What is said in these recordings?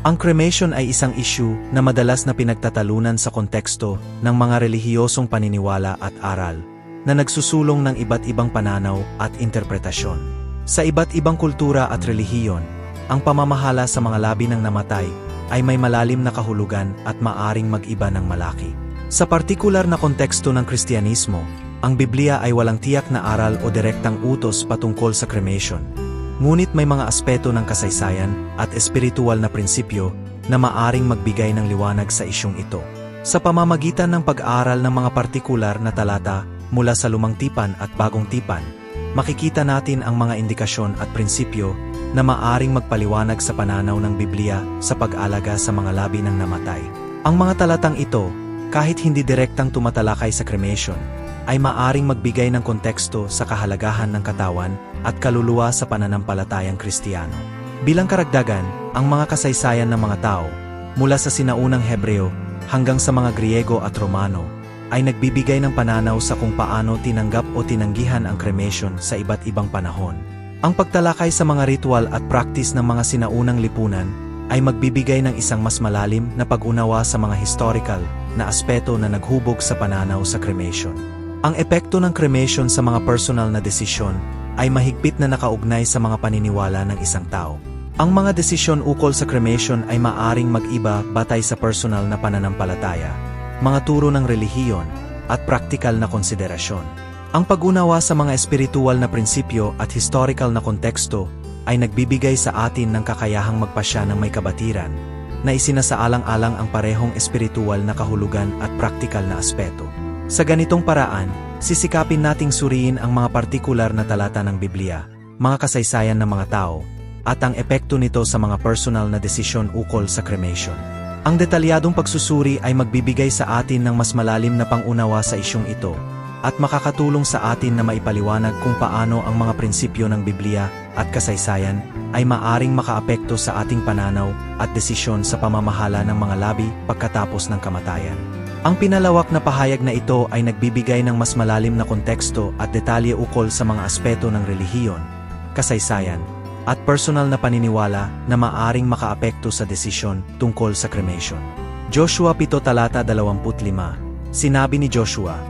Ang cremation ay isang issue na madalas na pinagtatalunan sa konteksto ng mga relihiyosong paniniwala at aral na nagsusulong ng iba't ibang pananaw at interpretasyon. Sa iba't ibang kultura at relihiyon, ang pamamahala sa mga labi ng namatay ay may malalim na kahulugan at maaring mag-iba ng malaki. Sa partikular na konteksto ng Kristyanismo, ang Biblia ay walang tiyak na aral o direktang utos patungkol sa cremation. Ngunit may mga aspeto ng kasaysayan at espiritual na prinsipyo na maaring magbigay ng liwanag sa isyong ito. Sa pamamagitan ng pag-aaral ng mga partikular na talata mula sa lumang tipan at bagong tipan, makikita natin ang mga indikasyon at prinsipyo na maaring magpaliwanag sa pananaw ng Biblia sa pag-alaga sa mga labi ng namatay. Ang mga talatang ito, kahit hindi direktang tumatalakay sa cremation, ay maaring magbigay ng konteksto sa kahalagahan ng katawan at kaluluwa sa pananampalatayang Kristiyano. Bilang karagdagan, ang mga kasaysayan ng mga tao, mula sa sinaunang Hebreo hanggang sa mga Griego at Romano, ay nagbibigay ng pananaw sa kung paano tinanggap o tinanggihan ang cremation sa iba't ibang panahon. Ang pagtalakay sa mga ritual at practice ng mga sinaunang lipunan ay magbibigay ng isang mas malalim na pag-unawa sa mga historical na aspeto na naghubog sa pananaw sa cremation. Ang epekto ng cremation sa mga personal na desisyon ay mahigpit na nakaugnay sa mga paniniwala ng isang tao. Ang mga desisyon ukol sa cremation ay maaring mag-iba batay sa personal na pananampalataya, mga turo ng relihiyon, at praktikal na konsiderasyon. Ang pag-unawa sa mga espiritual na prinsipyo at historical na konteksto ay nagbibigay sa atin ng kakayahang magpasya ng may kabatiran na isinasaalang-alang ang parehong espiritual na kahulugan at praktikal na aspeto. Sa ganitong paraan, sisikapin nating suriin ang mga partikular na talata ng Biblia, mga kasaysayan ng mga tao, at ang epekto nito sa mga personal na desisyon ukol sa cremation. Ang detalyadong pagsusuri ay magbibigay sa atin ng mas malalim na pangunawa sa isyong ito, at makakatulong sa atin na maipaliwanag kung paano ang mga prinsipyo ng Biblia at kasaysayan ay maaring makaapekto sa ating pananaw at desisyon sa pamamahala ng mga labi pagkatapos ng kamatayan. Ang pinalawak na pahayag na ito ay nagbibigay ng mas malalim na konteksto at detalye ukol sa mga aspeto ng relihiyon, kasaysayan, at personal na paniniwala na maaring makaapekto sa desisyon tungkol sa cremation. Joshua 7 talata 25 Sinabi ni Joshua,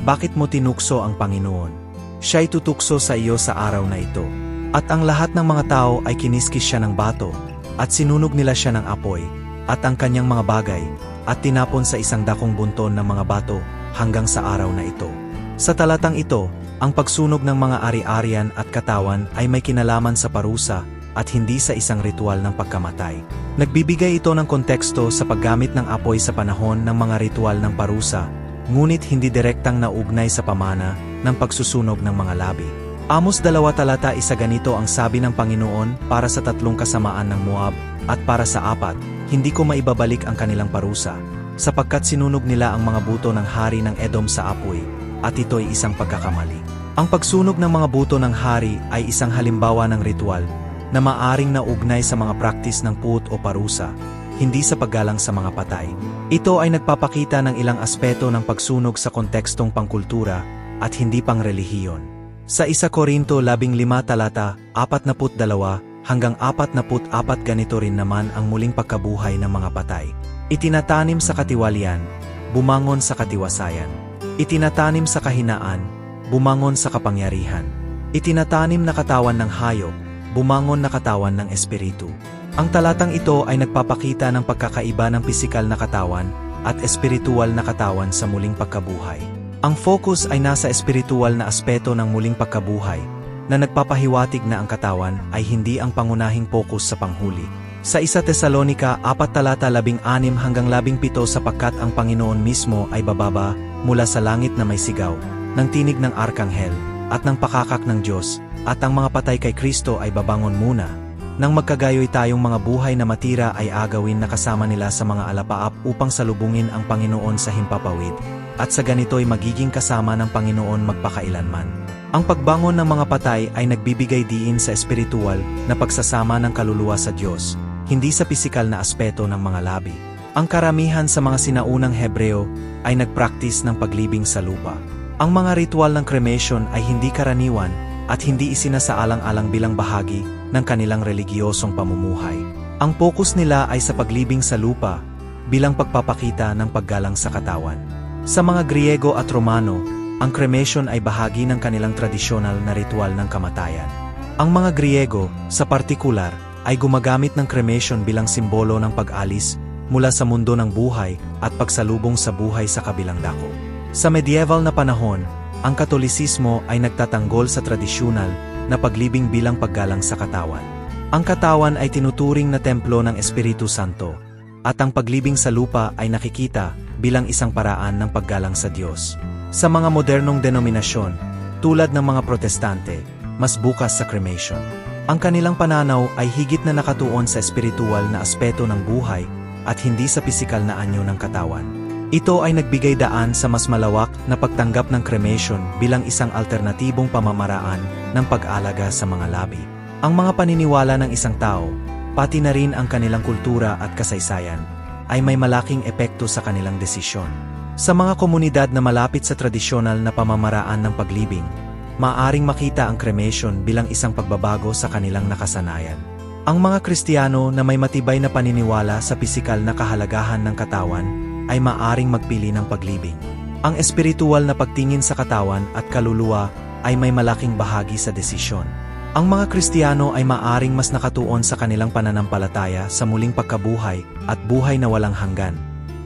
Bakit mo tinukso ang Panginoon? Siya'y tutukso sa iyo sa araw na ito. At ang lahat ng mga tao ay kiniskis siya ng bato, at sinunog nila siya ng apoy, at ang kanyang mga bagay, at tinapon sa isang dakong bunton ng mga bato hanggang sa araw na ito. Sa talatang ito, ang pagsunog ng mga ari-arian at katawan ay may kinalaman sa parusa at hindi sa isang ritual ng pagkamatay. Nagbibigay ito ng konteksto sa paggamit ng apoy sa panahon ng mga ritual ng parusa, ngunit hindi direktang naugnay sa pamana ng pagsusunog ng mga labi. Amos dalawa talata isa ganito ang sabi ng Panginoon para sa tatlong kasamaan ng Moab at para sa apat, hindi ko maibabalik ang kanilang parusa, sapagkat sinunog nila ang mga buto ng hari ng Edom sa apoy, at ito'y isang pagkakamali. Ang pagsunog ng mga buto ng hari ay isang halimbawa ng ritual na maaring naugnay sa mga praktis ng puot o parusa, hindi sa paggalang sa mga patay. Ito ay nagpapakita ng ilang aspeto ng pagsunog sa kontekstong pangkultura at hindi pang relihiyon. Sa 1 Korinto 15 talata 42 hanggang 44 ganito rin naman ang muling pagkabuhay ng mga patay. Itinatanim sa katiwalian, bumangon sa katiwasayan. Itinatanim sa kahinaan, bumangon sa kapangyarihan. Itinatanim na katawan ng hayop, bumangon na katawan ng espiritu. Ang talatang ito ay nagpapakita ng pagkakaiba ng pisikal na katawan at espiritual na katawan sa muling pagkabuhay. Ang focus ay nasa espiritual na aspeto ng muling pagkabuhay, na nagpapahiwatig na ang katawan ay hindi ang pangunahing focus sa panghuli. Sa 1 Tesalonika 4 talata 16 hanggang 17 sapagkat ang Panginoon mismo ay bababa mula sa langit na may sigaw, ng tinig ng arkanghel, at ng pakakak ng Diyos, at ang mga patay kay Kristo ay babangon muna. Nang magkagayoy tayong mga buhay na matira ay agawin na kasama nila sa mga alapaap upang salubungin ang Panginoon sa himpapawid at sa ganito'y magiging kasama ng Panginoon magpakailanman. Ang pagbangon ng mga patay ay nagbibigay diin sa espiritual na pagsasama ng kaluluwa sa Diyos, hindi sa pisikal na aspeto ng mga labi. Ang karamihan sa mga sinaunang Hebreo ay nagpraktis ng paglibing sa lupa. Ang mga ritual ng cremation ay hindi karaniwan at hindi isinasaalang-alang bilang bahagi ng kanilang religiyosong pamumuhay. Ang focus nila ay sa paglibing sa lupa bilang pagpapakita ng paggalang sa katawan. Sa mga Griego at Romano, ang cremation ay bahagi ng kanilang tradisyonal na ritual ng kamatayan. Ang mga Griego, sa partikular, ay gumagamit ng cremation bilang simbolo ng pag-alis mula sa mundo ng buhay at pagsalubong sa buhay sa kabilang dako. Sa medieval na panahon, ang Katolisismo ay nagtatanggol sa tradisyonal na paglibing bilang paggalang sa katawan. Ang katawan ay tinuturing na templo ng Espiritu Santo, at ang paglibing sa lupa ay nakikita bilang isang paraan ng paggalang sa Diyos. Sa mga modernong denominasyon, tulad ng mga protestante, mas bukas sa cremation. Ang kanilang pananaw ay higit na nakatuon sa espiritual na aspeto ng buhay at hindi sa pisikal na anyo ng katawan. Ito ay nagbigay daan sa mas malawak na pagtanggap ng cremation bilang isang alternatibong pamamaraan ng pag-alaga sa mga labi. Ang mga paniniwala ng isang tao, pati na rin ang kanilang kultura at kasaysayan, ay may malaking epekto sa kanilang desisyon. Sa mga komunidad na malapit sa tradisyonal na pamamaraan ng paglibing, maaring makita ang cremation bilang isang pagbabago sa kanilang nakasanayan. Ang mga Kristiyano na may matibay na paniniwala sa pisikal na kahalagahan ng katawan ay maaring magpili ng paglibing. Ang espiritual na pagtingin sa katawan at kaluluwa ay may malaking bahagi sa desisyon. Ang mga Kristiyano ay maaring mas nakatuon sa kanilang pananampalataya sa muling pagkabuhay at buhay na walang hanggan.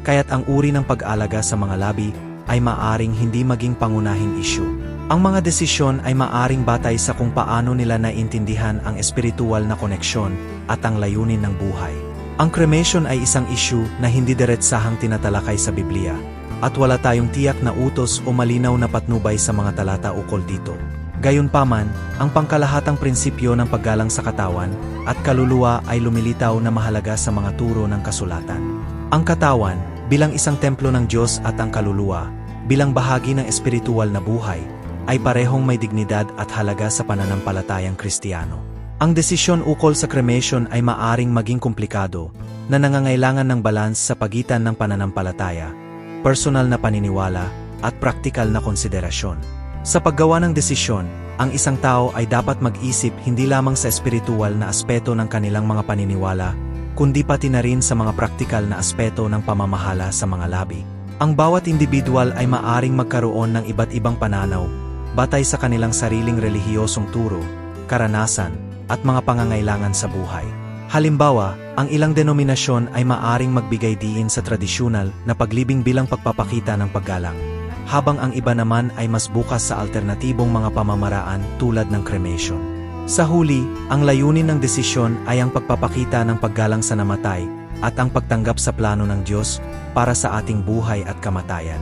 Kaya't ang uri ng pag-alaga sa mga labi ay maaring hindi maging pangunahing issue. Ang mga desisyon ay maaring batay sa kung paano nila naintindihan ang espiritual na koneksyon at ang layunin ng buhay. Ang cremation ay isang issue na hindi diretsahang tinatalakay sa Biblia, at wala tayong tiyak na utos o malinaw na patnubay sa mga talata ukol dito. Gayunpaman, ang pangkalahatang prinsipyo ng paggalang sa katawan at kaluluwa ay lumilitaw na mahalaga sa mga turo ng kasulatan. Ang katawan, bilang isang templo ng Diyos at ang kaluluwa, bilang bahagi ng espiritual na buhay, ay parehong may dignidad at halaga sa pananampalatayang Kristiyano. Ang desisyon ukol sa cremation ay maaring maging komplikado na nangangailangan ng balans sa pagitan ng pananampalataya, personal na paniniwala, at praktikal na konsiderasyon. Sa paggawa ng desisyon, ang isang tao ay dapat mag-isip hindi lamang sa espiritual na aspeto ng kanilang mga paniniwala, kundi pati na rin sa mga praktikal na aspeto ng pamamahala sa mga labi. Ang bawat individual ay maaring magkaroon ng iba't ibang pananaw, batay sa kanilang sariling relihiyosong turo, karanasan, at mga pangangailangan sa buhay. Halimbawa, ang ilang denominasyon ay maaring magbigay diin sa tradisyonal na paglibing bilang pagpapakita ng paggalang, habang ang iba naman ay mas bukas sa alternatibong mga pamamaraan tulad ng cremation. Sa huli, ang layunin ng desisyon ay ang pagpapakita ng paggalang sa namatay at ang pagtanggap sa plano ng Diyos para sa ating buhay at kamatayan.